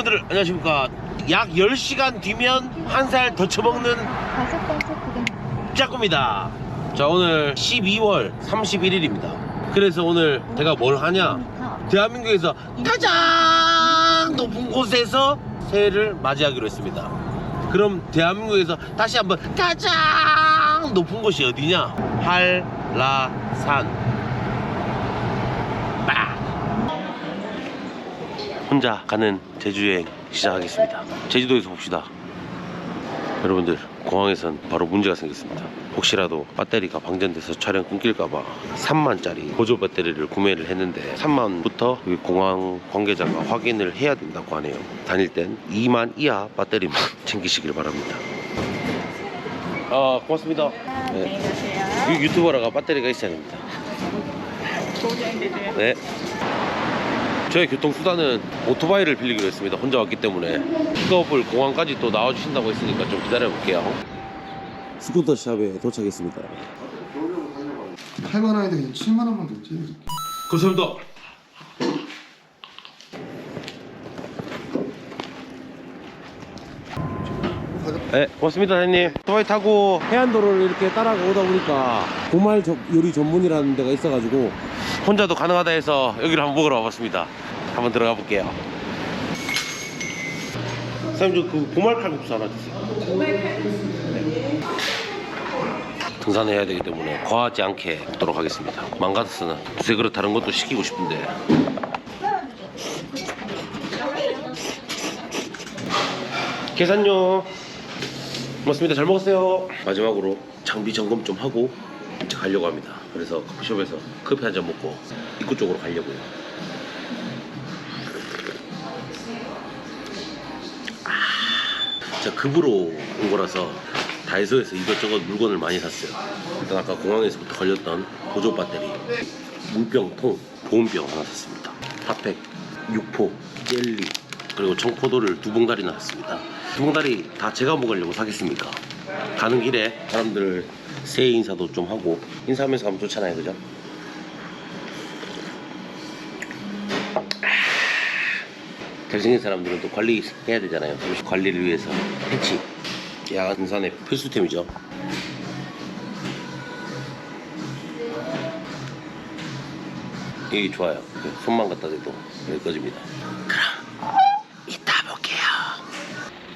여러분들 안녕하십니까. 약 10시간 뒤면 한 살더 구간 짝꿍입니다. 자 오늘 12월 31일입니다. 그래서 오늘 제가 뭘 하냐? 대한민국에서 가장 높은 곳에서 새해를 맞이하기로 했습니다. 그럼 대한민국에서 다시 한번 가장 높은 곳이 어디냐? 한라산 혼자 가는 제주여행 시작하겠습니다. 제주도에서 봅시다. 여러분들 공항에선 바로 문제가 생겼습니다. 혹시라도 배터리가 방전돼서 촬영 끊길까봐 3만짜리 보조 배터리를 구매를 했는데 3만부터 공항 관계자가 확인을 해야 된다고 하네요. 다닐 땐 2만 이하 배터리만 챙기시길 바랍니다. 아 고맙습니다. 네. 유- 유튜버라가 배터리가 있어야 됩니다. 네 저의 교통수단은 오토바이를 빌리기로 했습니다. 혼자 왔기 때문에 픽업을 공항까지 또 나와주신다고 했으니까 좀 기다려볼게요. 스쿠터 샵에 도착했습니다. 8만 원인데 그냥 7만 원만 됐지. 감사합니다. 네, 고맙습니다, 사장님. 오토바이 타고 해안도로를 이렇게 따라가 오다 보니까 고말 저- 요리 전문이라는 데가 있어가지고 혼자도 가능하다 해서 여기를 한번 먹으러 와봤습니다. 한번 들어가 볼게요. 사장님, 저그 고말 칼국수 하나 주세요. 등산해야 되기 때문에 과하지 않게 먹도록 하겠습니다. 망가졌으면 두세 그릇 다른 것도 시키고 싶은데. 계산요. 고맙습니다. 잘 먹었어요. 마지막으로 장비 점검 좀 하고 이제 가려고 합니다. 그래서 커피숍에서 커피 한 잔 먹고 입구 쪽으로 가려고요. 아, 제가 급으로 온 거라서 다이소에서 이것저것 물건을 많이 샀어요. 일단 아까 공항에서부터 걸렸던 보조 배터리, 물병통, 보온병 하나 샀습니다. 핫팩, 육포, 젤리, 그리고 청포도를 두 봉다리나 샀습니다. 두 봉다리 다 제가 먹으려고 사겠습니까? 가는 길에 사람들 새해 인사도 좀 하고 인사하면서 가면 좋잖아요, 그죠? 잘생긴 사람들은 또 관리해야 되잖아요. 관리를 위해서 패치, 야간 등산의 필수템이죠. 이게 좋아요. 그 손만 갖다 대도 여기 꺼집니다. 그럼 이따 볼게요.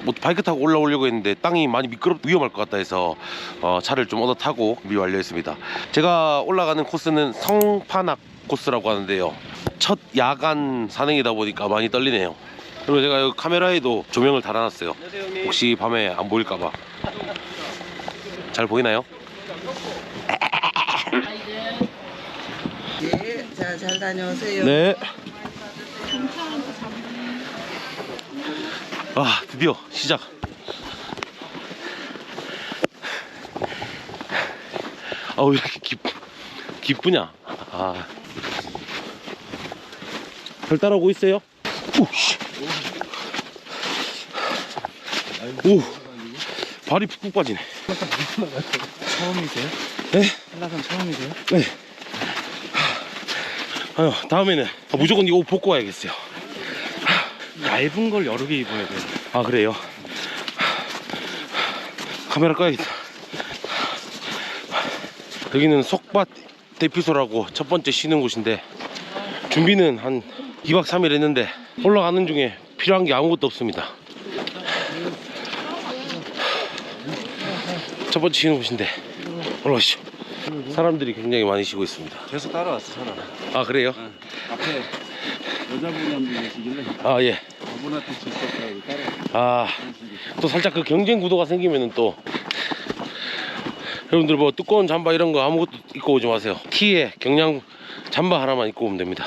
뭐 바이크 타고 올라오려고 했는데 땅이 많이 미끄럽 위험할 것 같다 해서 어, 차를 좀 얻어 타고 준비 완료했습니다. 제가 올라가는 코스는 성판악 코스라고 하는데요. 첫 야간 산행이다 보니까 많이 떨리네요. 그리고 제가 여기 카메라에도 조명을 달아놨어요. 혹시 밤에 안 보일까봐. 잘 보이나요? 네, 자, 잘 다녀오세요. 네. 아 드디어 시작. 아왜 이렇게 기, 기쁘냐? 아. 별 따라오고 있어요? 오, 씨. 오, 발이 푹푹 빠지네. 처음이세요? 네? 한라산 처음이세요? 네. 아유, 다음에는 무조건 이거 옷 벗고 와야겠어요. 얇은 걸 여러 개 입어야 돼요. 아 그래요? 카메라 꺼야겠다 여기는 속밭 대피소라고 첫 번째 쉬는 곳인데 준비는 한 2박 3일 했는데 올라가는 중에 필요한 게 아무것도 없습니다 첫 번째 쉬는 곳인데 올라가시죠 사람들이 굉장히 많이 쉬고 있습니다 계속 따라왔어, 사람. 아 그래요? 앞에 여자분이 한 분 계시길래 아예 저분한테 질었다고 따라. 아, 또 살짝 그 경쟁 구도가 생기면은 또 여러분들 뭐 두꺼운 잠바 이런 거 아무것도 입고 오지 마세요. 티에 경량 잠바 하나만 입고 오면 됩니다.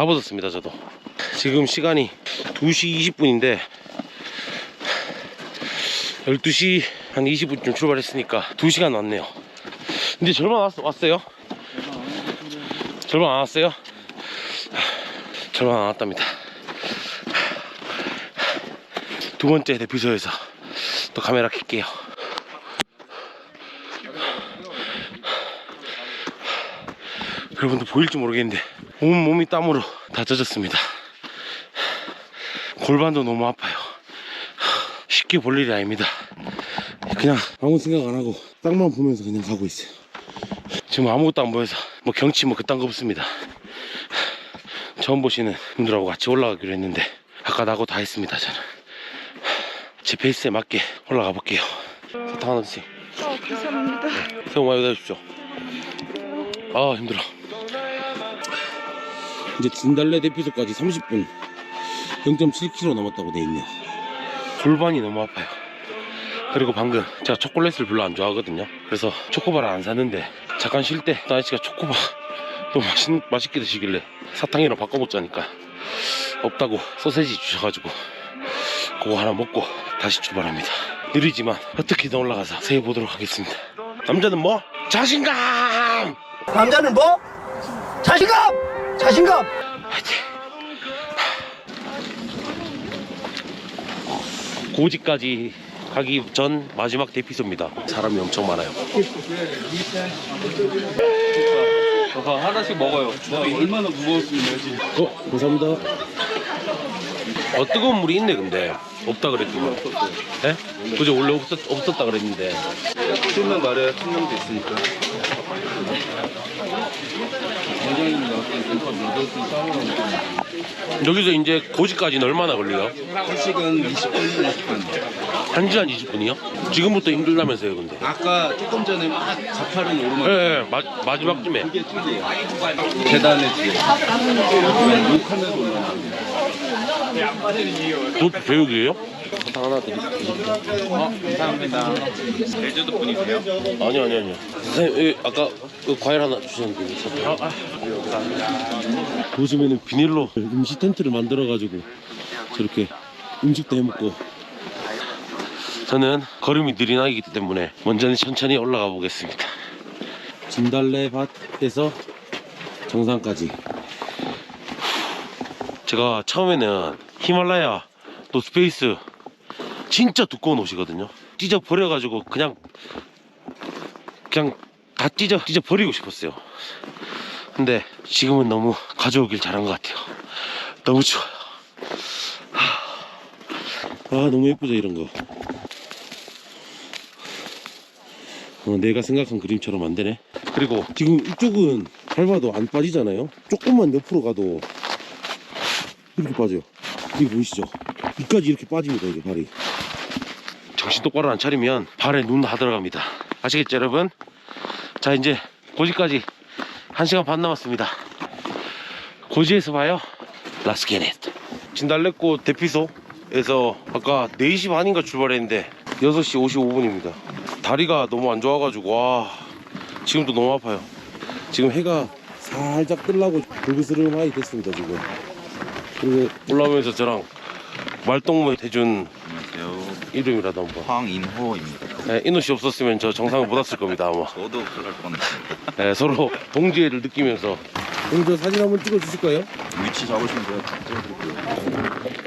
다 벗었습니다, 저도. 지금 시간이 2시 20분인데 12시 한 20분쯤 출발했으니까 2시간 왔네요. 근데 절반 왔, 왔어요? 절반 안 왔어요? 절반 안 왔답니다. 두 번째 대피소에서 또 카메라 켤게요. 여러분들 보일지 모르겠는데 온 몸이 땀으로 다 젖었습니다. 골반도 너무 아파요. 쉽게 볼 일이 아닙니다. 그냥 아무 생각 안 하고 땅만 보면서 그냥 가고 있어요. 지금 아무것도 안 보여서 뭐 경치 뭐 그딴 거 없습니다. 처음 보시는 분들하고 같이 올라가기로 했는데 아까 나고 다 했습니다 저는. 제 페이스에 맞게 올라가 볼게요. 사탕 하나 주세요. 어, 감사합니다. 새우 많이 받으십시오. 아 힘들어. 이제 진달래 대피소까지 30분 0.7km 남았다고 돼 있네요. 골반이 너무 아파요. 그리고 방금 제가 초콜릿을 별로 안 좋아하거든요. 그래서 초코바를 안 샀는데 잠깐 쉴 때 아저씨가 초코바 너무 맛있, 맛있게 드시길래 사탕이랑 바꿔 먹자니까 없다고 소세지 주셔가지고 그거 하나 먹고 다시 출발합니다. 느리지만 어떻게든 올라가서 세워 보도록 하겠습니다. 남자는 뭐? 자신감! 남자는 뭐? 자신감! 자신감! 화이팅! 고지까지 가기 전 마지막 대피소입니다. 사람이 엄청 많아요. 저거 하나씩 먹어요. 얼마나 무거웠으면 어, 감사합니다. 어, 뜨거운 물이 있네, 근데. 없다 그랬더니. 예? 그죠, 원래 없었, 없었다 그랬는데. 면 말에 한 명도 있으니까. 원장님 나왔을 때 여기서 이제 고지까지는 얼마나 걸려요? 1시간 20분 20분. 1시간 20분이요? 지금부터 힘들다면서요, 근데. 아까 조금 전에 막 가파른 예, 오르막 예, 마, 마지막쯤에. 이게 튀기예요. 계단에 뒤에. 욕하면서 올라가는 그것 도 교육이에요? 사탕 하나 드릴게요. 어, 감사합니다. 제주도 분이세요? 아니요, 아니요, 아니요. 선생님, 여기 아까 그 과일 하나 주셨는데. 사탕. 보시면은 비닐로 음식 텐트를 만들어가지고 저렇게 음식도 해먹고. 저는 걸음이 느린 아이기 때문에 먼저는 천천히 올라가 보겠습니다. 진달래 밭에서 정상까지. 제가 처음에는 히말라야 노스페이스 진짜 두꺼운 옷이거든요. 찢어 버려가지고 그냥 그냥 다 찢어 찢어 버리고 싶었어요. 근데 지금은 너무 가져오길 잘한 것 같아요. 너무 좋아요. 하, 아 너무 예쁘죠 이런 거. 어, 내가 생각한 그림처럼 안 되네. 그리고 지금 이쪽은 밟아도 안 빠지잖아요. 조금만 옆으로 가도 이렇게 빠져요. 이거 보이시죠? 이까지 이렇게 빠집니다 이게 발이. 정신 똑바로 안 차리면 발에 눈 다 들어갑니다. 아시겠죠 여러분? 자 이제 고지까지 1시간 반 남았습니다. 고지에서 봐요. 라스 게넷. 진달래꽃 대피소에서 아까 4시 반인가 출발했는데 6시 55분입니다. 다리가 너무 안 좋아가지고 와 지금도 너무 아파요. 지금 해가 살짝 뜨려고 불그스름하게 됐습니다 지금. 그리고 올라오면서 저랑 말동무 해준 안녕하세요. 이름이라도 한번. 황인호입니다. 네, 인호 씨 없었으면 저 정상을 못 왔을 겁니다 아마. 저도 그럴 뻔했습니다. 네, 서로 동지애를 느끼면서. 그럼 저 사진 한번 찍어 주실 거예요? 위치 잡으시면 찍어드릴게요.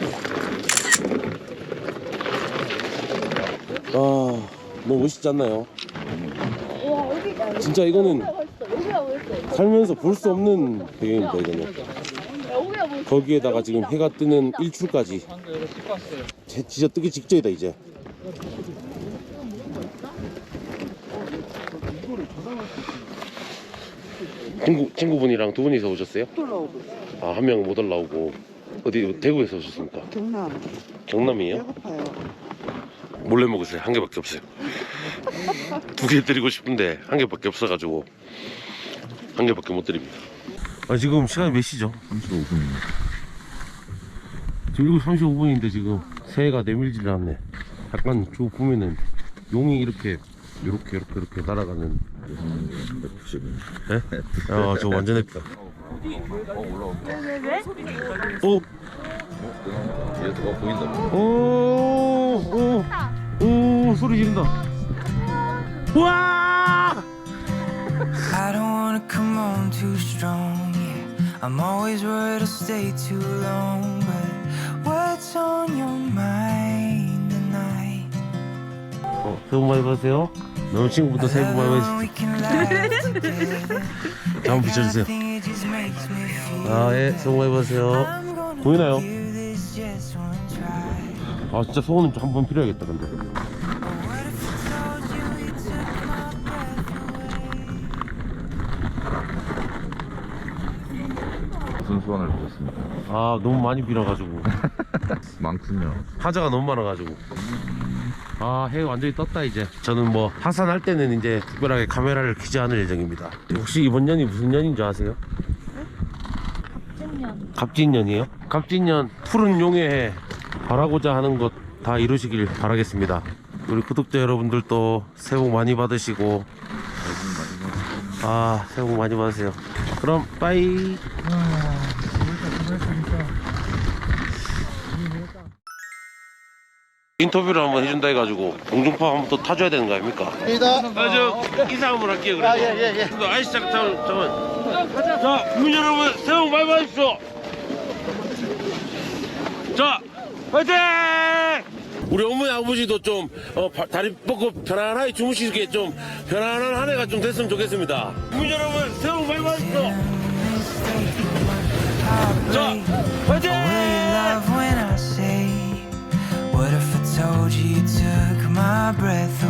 아, 너무 멋있지 않나요? 진짜 이거는 살면서 볼 수 없는 배경입니다 이거는. 거기에다가 지금 해가 뜨는 일출까지. 제- 진짜 뜨기 직전이다 이제. 친구 친구분이랑 두 분이서 오셨어요? 올라오고 아 한 명 못 올라오고 어디 대구에서 오셨습니까? 경남 경남이에요? 배고파요. 몰래 먹으세요. 한 개밖에 없어요. 두 개 드리고 싶은데 한 개밖에 없어가지고 한 개밖에 못 드립니다. 아 지금 시간이 몇 시죠? 35분입니다. 지금 7시 35분인데 지금 새해가 내밀질 않네. 약간 저 보면은 용이 이렇게 이렇게 이렇게 이렇게 날아가는. 네? 아저 완전 예쁘다. 어? 뒤에 누가 보인다. 오, 오, 오, 소리 지른다. 와! I don't wanna come on too strong. I'm always worried I'll stay too long, but what's on your mind tonight? 어, 새해 복 많이 받으세요. 남자친구부터 새해 복 많이 받으세요. 한번 비춰주세요. 아, 예, 새해 복 많이 받으세요. 보이나요? 아 진짜 소원은 좀 한번 필요하겠다 근데 무슨 소원을 보셨습니까? 아 너무 많이 빌어가지고 많군요. 하자가 너무 많아가지고 아 해가 완전히 떴다 이제 저는 뭐 하산할 때는 이제 특별하게 카메라를 켜지 않을 예정입니다 혹시 이번 년이 무슨 년인 줄 아세요? 갑진년 갑진년이에요? 갑진년 푸른 용의 바라고자 하는 것 다 이루시길 바라겠습니다 우리 구독자 여러분들도 새해 복 많이 받으시고 아 새해 복 많이 받으세요. 그럼 빠이. 인터뷰를 한번 해준다 해가지고 공중파 한번 또 타줘야 되는 거 아닙니까? 아저 인사 한번 할게요 그래도 예예예. 아이씨 잠깐 잠깐 잠깐 자 국민 여러분 새해 복 많이 받으십시오. 자 화이팅 우리 어머니 아버지도 좀 어, 바- 다리 뻗고 편안하게 주무시게 좀 편안한 한 해가 좀 됐으면 좋겠습니다. 국민 여러분 새해 복 많이 받으십시오. 자 화이팅! What if I told you you took my breath